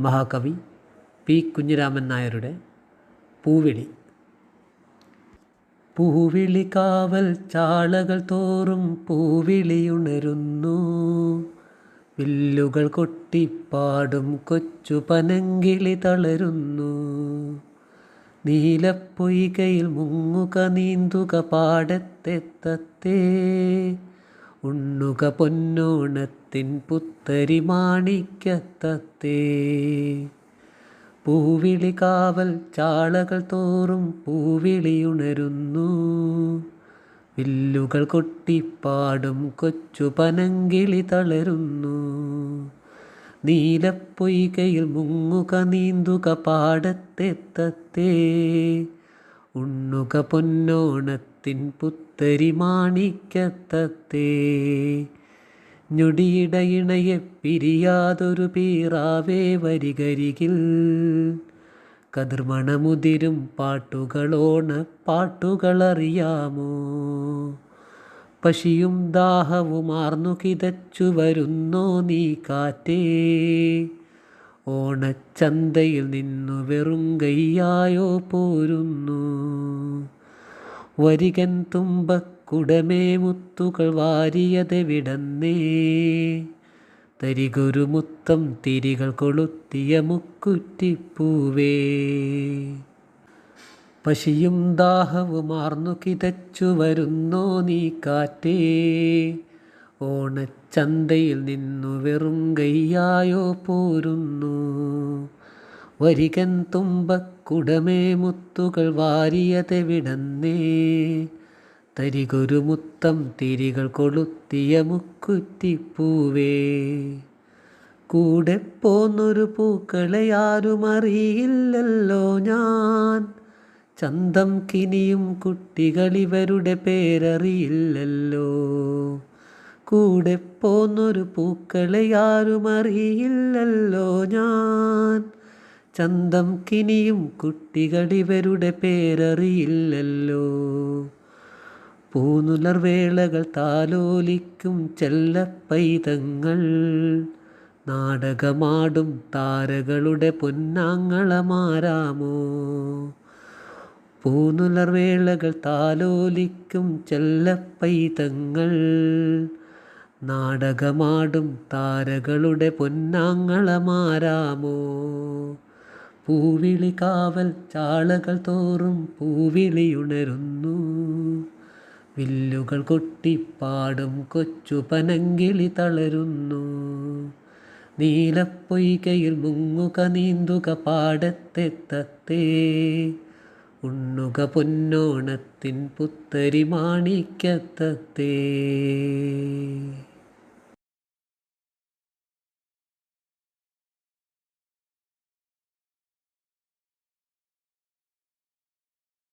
മഹാകവി പി. കുഞ്ഞിരാമൻ നായരുടെ പൂവിളി. പൂവിളി കാവൽ ചാളകൾ തോറും പൂവിളി ഉണരുന്നു. വില്ലുകൾ കൊട്ടിപ്പാടും കൊച്ചു പനങ്കിളി തളരുന്നു. നീലപ്പൊയ്കയിൽ മുങ്ങുക നീന്തുക പാടത്തെത്തത്തേ ഉണ്ണുക പൊന്നോണത്തിൻ പുത്തരി മാണിക്കത്തത്തേ പൂവിളി കാവൽ ചാളകൾ തോറും പൂവിളിയുണരുന്നു. വില്ലുകൾ കൊട്ടിപ്പാടും കൊച്ചു പനങ്കിളി തളരുന്നു. നീലപ്പൊയ്കയിൽ മുങ്ങുക നീന്തുക പാടത്തെത്തത്തേ ഉണ്ണുക പൊന്നോണത്തിൻ പുത്തരി മാണിക്കത്തത്തേ. ഞൊടിയിട ഇണയെ പിരിയാതൊരു പീറാവേ വരികരികിൽ. കതിർമണമുതിരും പാട്ടുകളോണ പാട്ടുകളറിയാമോ? പശിയും ദാഹവുമാർന്നു കിതച്ചു വരുന്നോ നീ കാറ്റേ. ഓണച്ചന്തയിൽ നിന്നു വെറും കയ്യായോ പോരുന്നു. വരികൻ തുമ്പക്കുടമേ മുത്തുകൾ വാരിയതെവിടന്നേ? തരികൊരു മുത്തം തിരികൾ കൊളുത്തിയ മുക്കുറ്റിപ്പൂവേ. പശിയും ദാഹവുമാർന്നു കിതച്ചു വരുന്നോ നീ കാറ്റേ? ഓണച്ചന്തയിൽ നിന്നു വെറും കയ്യായോ പോരുന്നു. വരികൻ തുമ്പക്കുടമേ മുത്തുകൾ വാരിയതെവിടന്നേ? തരികൊരു മുത്തം തിരികൾ കൊളുത്തിയ മുക്കുറ്റിപ്പൂവേ. കൂടെ പോന്നൊരു പൂക്കളെ ആരും അറിയില്ലല്ലോ ഞാൻ. ചന്തം കിനിയും കുട്ടികളിവരുടെ പേരറിയില്ലല്ലോ. കൂടെ പോന്നൊരു പൂക്കളെ ആരും അറിയില്ലല്ലോ ഞാൻ. ചന്തം കിനിയും കുട്ടികളിവരുടെ പേരറിയില്ലല്ലോ. പൂനുലർ വേളകൾ താലോലിക്കും ചെല്ലപ്പൈതങ്ങൾ നാടകമാടും താരകളുടെ പൊന്നാങ്ങളമാരാമോ. പൂനുലർ വേളകൾ താലോലിക്കും ചെല്ലപ്പൈതങ്ങൾ നാടകമാടും താരകളുടെ പൊന്നാങ്ങളമാരാമോ? പൂവിളി കാവൽ ചാളകൾ തോറും പൂവിളിയുണരുന്നു. വില്ലുകൾ കൊട്ടിപ്പാടും കൊച്ചു പനങ്കിളി തളരുന്നു. നീലപ്പൊയ്കയിൽ മുങ്ങുക നീന്തുക പാടത്തെത്തത്തേ ഉണ്ണുക പൊന്നോണത്തിൻ പുത്തരി മാണിക്കത്തത്തേ